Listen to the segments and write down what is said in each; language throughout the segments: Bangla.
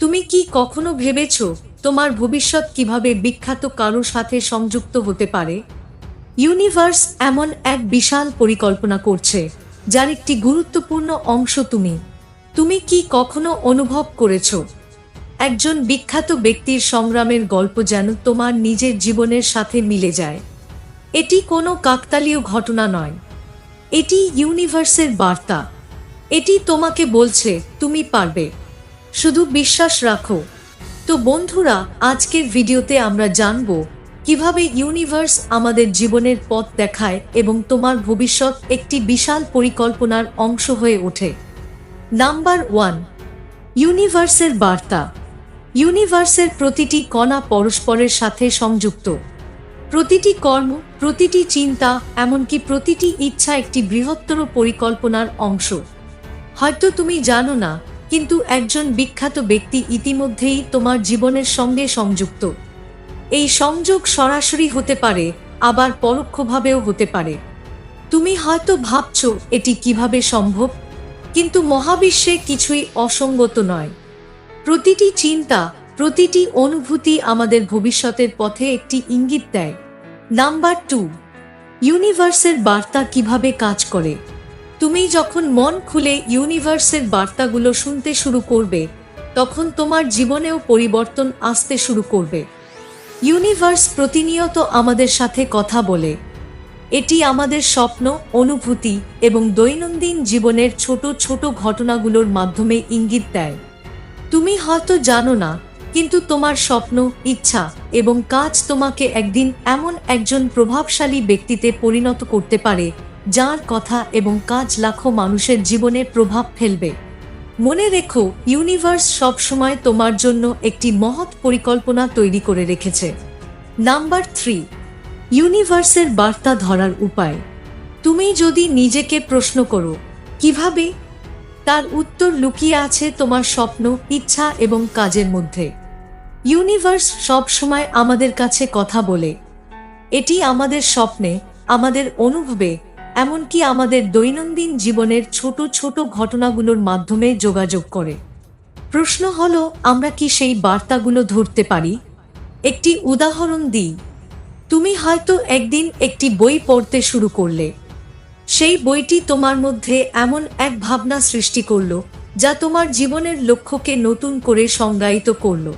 তুমি কি কখনো ভেবেছ তোমার ভবিষ্যৎ কীভাবে বিখ্যাত কারোর সাথে সংযুক্ত হতে পারে? ইউনিভার্স এমন এক বিশাল পরিকল্পনা করছে, যার একটি গুরুত্বপূর্ণ অংশ তুমি। তুমি কি কখনো অনুভব করেছ? একজন বিখ্যাত ব্যক্তির সংগ্রামের গল্প যেন তোমার নিজের জীবনের সাথে মিলে যায়। এটি কোনো কাকতালীয় ঘটনা নয়। এটি ইউনিভার্সের বার্তা। এটি তোমাকে বলছে, তুমি পারবে। শুধু বিশ্বাস রাখো। তো বন্ধুরা, আজকের ভিডিওতে আমরা জানব কীভাবে ইউনিভার্স আমাদের জীবনের পথ দেখায় এবং তোমার ভবিষ্যৎ একটি বিশাল পরিকল্পনার অংশ হয়ে ওঠে। নাম্বার ওয়ান, ইউনিভার্সের বার্তা। ইউনিভার্সের প্রতিটি কণা পরস্পরের সাথে সংযুক্ত। প্রতিটি কর্ম, প্রতিটি চিন্তা, এমনকি প্রতিটি ইচ্ছা একটি বৃহত্তর পরিকল্পনার অংশ। হয়তো তুমি জানো না কিন্তু একজন বিখ্যাত ব্যক্তি ইতিমধ্যেই তোমার জীবনের সঙ্গে সংযুক্ত। এই সংযোগ সরাসরি হতে পারে, আবার পরোক্ষভাবেও হতে পারে। তুমি হয়তো ভাবছ, এটি কীভাবে সম্ভব? কিন্তু মহাবিশ্বে কিছুই অসঙ্গত নয়। প্রতিটি চিন্তা, প্রতিটি অনুভূতি আমাদের ভবিষ্যতের পথে একটি ইঙ্গিত দেয়। নাম্বার টু, ইউনিভার্সের বার্তা কীভাবে কাজ করে? তুমি যখন মন খুলে ইউনিভার্সের বার্তাগুলো শুনতে শুরু করবে, তখন তোমার জীবনেও পরিবর্তন আসতে শুরু করবে। ইউনিভার্স প্রতিনিয়ত আমাদের সাথে কথা বলে। এটি আমাদের স্বপ্ন, অনুভূতি এবং দৈনন্দিন জীবনের ছোট ছোট ঘটনাগুলোর মাধ্যমে ইঙ্গিত দেয়। তুমি হয়তো জানো না, কিন্তু তোমার স্বপ্ন, ইচ্ছা এবং কাজ তোমাকে একদিন এমন একজন প্রভাবশালী ব্যক্তিতে পরিণত করতে পারে যার কথা এবং কাজ লাখো মানুষের জীবনে প্রভাব ফেলবে। মনে রেখো, ইউনিভার্স সবসময় তোমার জন্য একটি মহৎ পরিকল্পনা তৈরি করে রেখেছে। নাম্বার থ্রি, ইউনিভার্সের বার্তা ধরার উপায়। তুমি যদি নিজেকে প্রশ্ন করো, কীভাবে? তার উত্তর লুকিয়ে আছে তোমার স্বপ্ন, ইচ্ছা এবং কাজের মধ্যে। ইউনিভার্স সব সময় আমাদের কাছে কথা বলে, এটি আমাদের স্বপ্নে, আমাদের অনুভবে এমনকি আমাদের দৈনন্দিন জীবনের ছোট ছোট ঘটনাগুলোর মাধ্যমে যোগাযোগ করে। প্রশ্ন হলো, আমরা কি সেই বার্তাগুলো ধরতে পারি? একটি উদাহরণ দিই। তুমি হয়তো একদিন একটি বই পড়তে শুরু করলে। সেই বইটি তোমার মধ্যে এমন এক ভাবনা সৃষ্টি করল, যা তোমার জীবনের লক্ষ্যকে নতুন করে সংজ্ঞায়িত করল।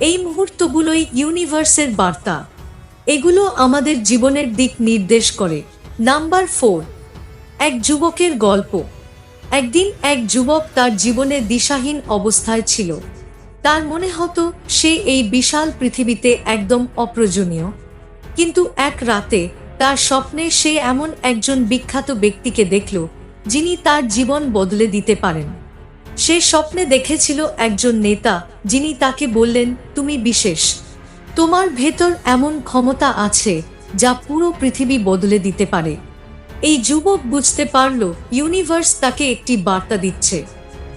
এই মুহূর্তগুলোই ইউনিভার্সের বার্তা। এগুলো আমাদের জীবনের দিক নির্দেশ করে। নাম্বার ফোর, এক যুবকের গল্প। একদিন এক যুবক তার জীবনে দিশাহীন অবস্থায় ছিল। তার মনে হতো সে এই বিশাল পৃথিবীতে একদম অপ্রয়োজনীয়। কিন্তু এক রাতে তার স্বপ্নে সে এমন একজন বিখ্যাত ব্যক্তিকে দেখল, যিনি তার জীবন বদলে দিতে পারেন। সে স্বপ্নে দেখেছিল একজন নেতা, যিনি তাকে বললেন, তুমি বিশেষ। তোমার ভেতর এমন ক্ষমতা আছে যা পুরো পৃথিবী বদলে দিতে পারে। এই যুবক বুঝতে পারল ইউনিভার্স তাকে একটি বার্তা দিচ্ছে।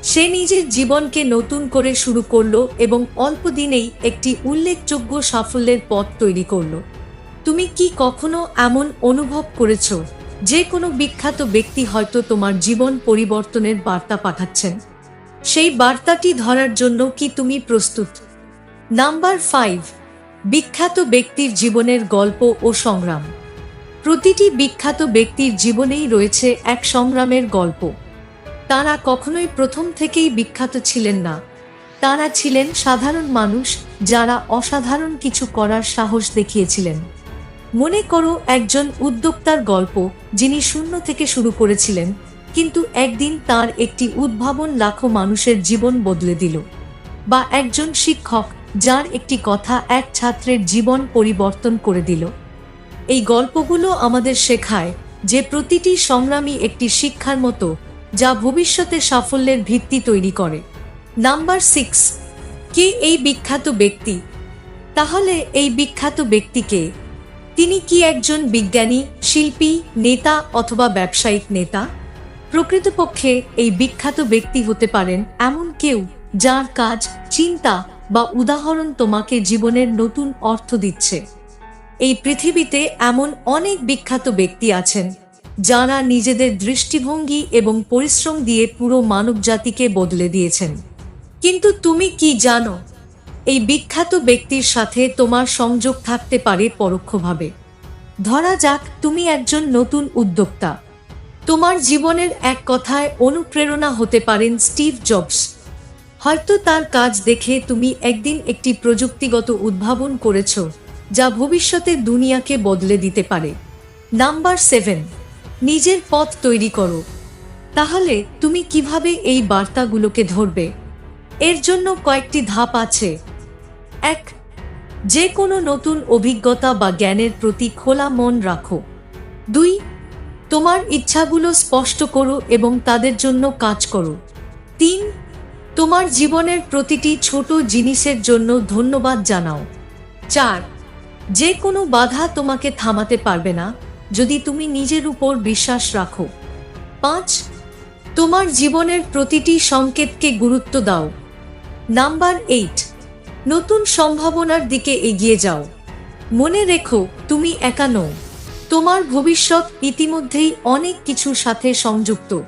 সে নিজের জীবনকে নতুন করে শুরু করল এবং অল্প দিনেই একটি উল্লেখযোগ্য সাফল্যের পথ তৈরি করল। তুমি কি কখনো এমন অনুভব করেছ, যে কোনো বিখ্যাত ব্যক্তি হয়তো তোমার জীবন পরিবর্তনের বার্তা পাঠাচ্ছেন? সেই বার্তাটি ধরার জন্য কি তুমি প্রস্তুত? নাম্বার ফাইভ বিখ্যাত ব্যক্তির জীবনের গল্প ও সংগ্রাম। প্রতিটি বিখ্যাত ব্যক্তির জীবনেই রয়েছে এক সংগ্রামের গল্প। তারা কখনোই প্রথম থেকেই বিখ্যাত ছিলেন না। তারা ছিলেন সাধারণ মানুষ যারা অসাধারণ কিছু করার সাহস দেখিয়েছিলেন। মনে করো একজন উদ্যোক্তার গল্প যিনি শূন্য থেকে শুরু করেছিলেন, কিন্তু একদিন তার একটি উদ্ভাবন লাখো মানুষের জীবন বদলে দিল। বা একজন শিক্ষক যার একটি কথা এক ছাত্রের জীবন পরিবর্তন করে দিল। এই গল্পগুলো আমাদের শেখায় যে প্রতিটি সংগ্রামী একটি শিক্ষার মতো যা ভবিষ্যতে সাফল্যের ভিত্তি তৈরি করে। নাম্বার সিক্স, কে এই বিখ্যাত ব্যক্তি? তাহলে এই বিখ্যাত ব্যক্তিকে তিনি কি একজন বিজ্ঞানী, শিল্পী, নেতা অথবা ব্যবসায়িক নেতা? প্রকৃতপক্ষে এই বিখ্যাত ব্যক্তি হতে পারেন এমন কেউ যার কাজ, চিন্তা বা উদাহরণ তোমাকে জীবনের নতুন অর্থ দিচ্ছে। এই পৃথিবীতে এমন অনেক বিখ্যাত ব্যক্তি আছেন, যারা নিজেদের দৃষ্টিভঙ্গি এবং পরিশ্রম দিয়ে পুরো মানবজাতিকে বদলে দিয়েছেন। কিন্তু তুমি কি জানো, এই বিখ্যাত ব্যক্তির সাথে তোমার সংযোগ থাকতে পারে পরোক্ষভাবে। ধরা যাক, তুমি একজন নতুন উদ্যোক্তা। তোমার জীবনের এক কথায় অনুপ্রেরণা হতে পারেন স্টিভ জবস। হয়তো তার কাজ দেখে তুমি একদিন একটি প্রযুক্তিগত উদ্ভাবন করেছ, যা ভবিষ্যতে দুনিয়াকে বদলে দিতে পারে। নাম্বার সেভেন, নিজের পথ তৈরি করো। তাহলে তুমি কীভাবে এই বার্তাগুলোকে ধরবে? এর জন্য কয়েকটি ধাপ আছে। এক যে কোনো নতুন অভিজ্ঞতা বা জ্ঞানের প্রতি খোলা মন রাখো। দুই, তোমার ইচ্ছাগুলো স্পষ্ট করো এবং তাদের জন্য কাজ করো। তিন তোমার জীবনের প্রতিটি ছোট জিনিসের জন্য ধন্যবাদ জানাও। চার, যে কোনো বাধা তোমাকে থামাতে পারবে না, যদি তুমি নিজের উপর বিশ্বাস রাখো। পাঁচ, তোমার জীবনের প্রতিটি সংকেতকে গুরুত্ব দাও। নাম্বার এইট, নতুন সম্ভাবনার দিকে এগিয়ে যাও। মনে রেখো, তুমি একা নও। তোমার ভবিষ্যৎ ইতিমধ্যেই অনেক কিছুর সাথে সংযুক্ত।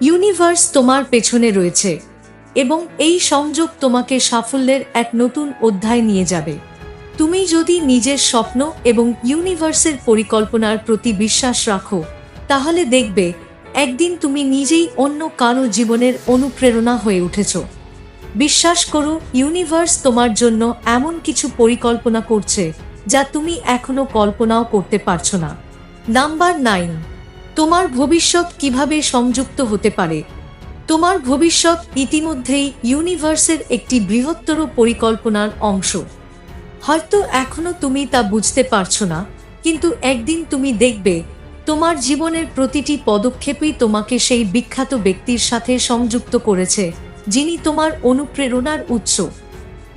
ইউনিভার্স তোমার পেছনে রয়েছে। এবং এই সংযোগ তোমাকে সাফল্যের এক নতুন অধ্যায় নিয়ে যাবে। তুমি যদি নিজের স্বপ্ন এবং ইউনিভার্সের পরিকল্পনার প্রতি বিশ্বাস রাখো, তাহলে দেখবে একদিন তুমি নিজেই অন্য কারও জীবনের অনুপ্রেরণা হয়ে উঠেছ। বিশ্বাস করো, ইউনিভার্স তোমার জন্য এমন কিছু পরিকল্পনা করছে যা তুমি এখনও কল্পনাও করতে পারছ না। নাম্বার নাইন, তোমার ভবিষ্যৎ কীভাবে সংযুক্ত হতে পারে? তোমার ভবিষ্যৎ ইতিমধ্যেই ইউনিভার্সের একটি বৃহত্তর পরিকল্পনার অংশ। হয়তো এখনও তুমি তা বুঝতে পারছ না, কিন্তু একদিন তুমি দেখবে, তোমার জীবনের প্রতিটি পদক্ষেপই তোমাকে সেই বিখ্যাত ব্যক্তির সাথে সংযুক্ত করেছে, যিনি তোমার অনুপ্রেরণার উৎস।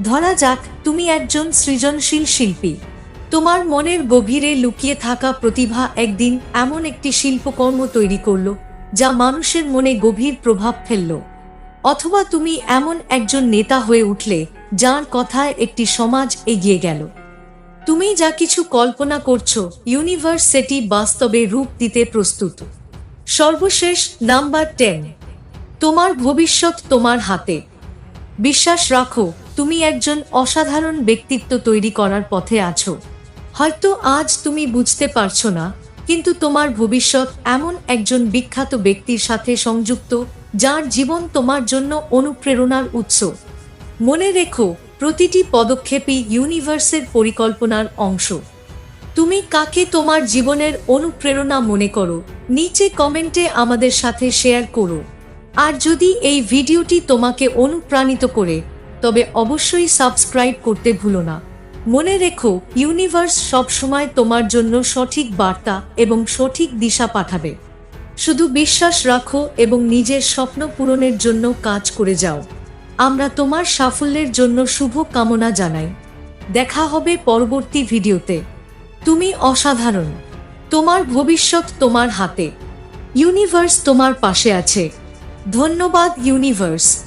ধরা যাক, তুমি একজন সৃজনশীল শিল্পী। তোমার মনের গভীরে লুকিয়ে থাকা প্রতিভা একদিন এমন একটি শিল্পকর্ম তৈরি করল যা মানুষের মনে গভীর প্রভাব ফেলল। অথবা তুমি এমন একজন নেতা হয়ে উঠলে, যার কথায় একটি সমাজ এগিয়ে গেল। তুমি যা কিছু কল্পনা করছ ইউনিভার্স সেটি বাস্তবে রূপ দিতে প্রস্তুত। সর্বশেষ নাম্বার টেন তোমার ভবিষ্যৎ তোমার হাতে। বিশ্বাস রাখো, তুমি একজন অসাধারণ ব্যক্তিত্ব তৈরি করার পথে আছো। হয়তো আজ তুমি বুঝতে পারছ না কিন্তু তোমার ভবিষ্যৎ এমন একজন বিখ্যাত ব্যক্তির সাথে সংযুক্ত, যার জীবন তোমার জন্য অনুপ্রেরণার উৎস। মনে রেখো, প্রতিটি পদক্ষেপই ইউনিভার্সের পরিকল্পনার অংশ। তুমি কাকে তোমার জীবনের অনুপ্রেরণা মনে করো, নিচে কমেন্টে আমাদের সাথে শেয়ার করো। আর যদি এই ভিডিওটি তোমাকে অনুপ্রাণিত করে, তবে অবশ্যই সাবস্ক্রাইব করতে ভুলো না। মনে রেখো ইউনিভার্স সবসময় তোমার জন্য সঠিক বার্তা এবং সঠিক দিশা পাঠাবে। শুধু বিশ্বাস রাখো এবং নিজের স্বপ্ন পূরণের জন্য কাজ করে যাও। আমরা তোমার সাফল্যের জন্য শুভ কামনা জানাই। দেখা হবে পরবর্তী ভিডিওতে। তুমি অসাধারণ। তোমার ভবিষ্যৎ তোমার হাতে। ইউনিভার্স তোমার পাশে আছে। ধন্যবাদ ইউনিভার্স